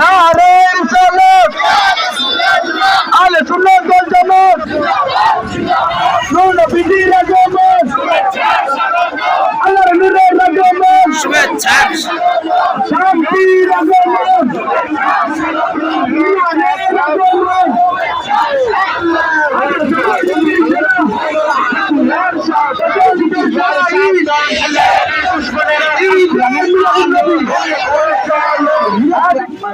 নারে ইসালাত আলে সুন্নাত দল জামাত নূর নবীজি রাজমাত আল্লাহর নূরে রাজমাত শুভেচ্ছা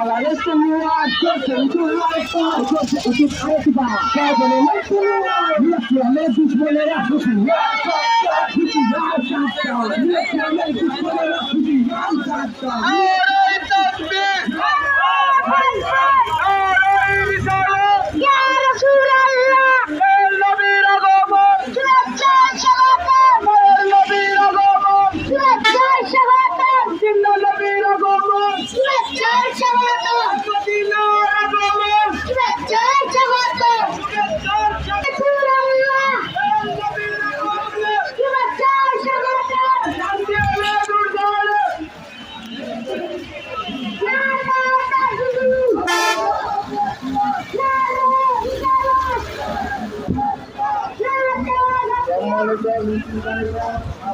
Alalesuya Jésù ìdúró fún àjọṣe òtún àyẹ̀tìbà. Kẹ̀kẹ̀rẹ̀ lẹ́sùnúwà lẹ́sùn lẹ́sùn mọ́lẹ́rà tuntun. Lẹ́sùn lẹ́sùn mọ́lẹ́rà tuntun. Lẹ́sùn lẹ́sùn mọ́lẹ́rà tuntun. all of that.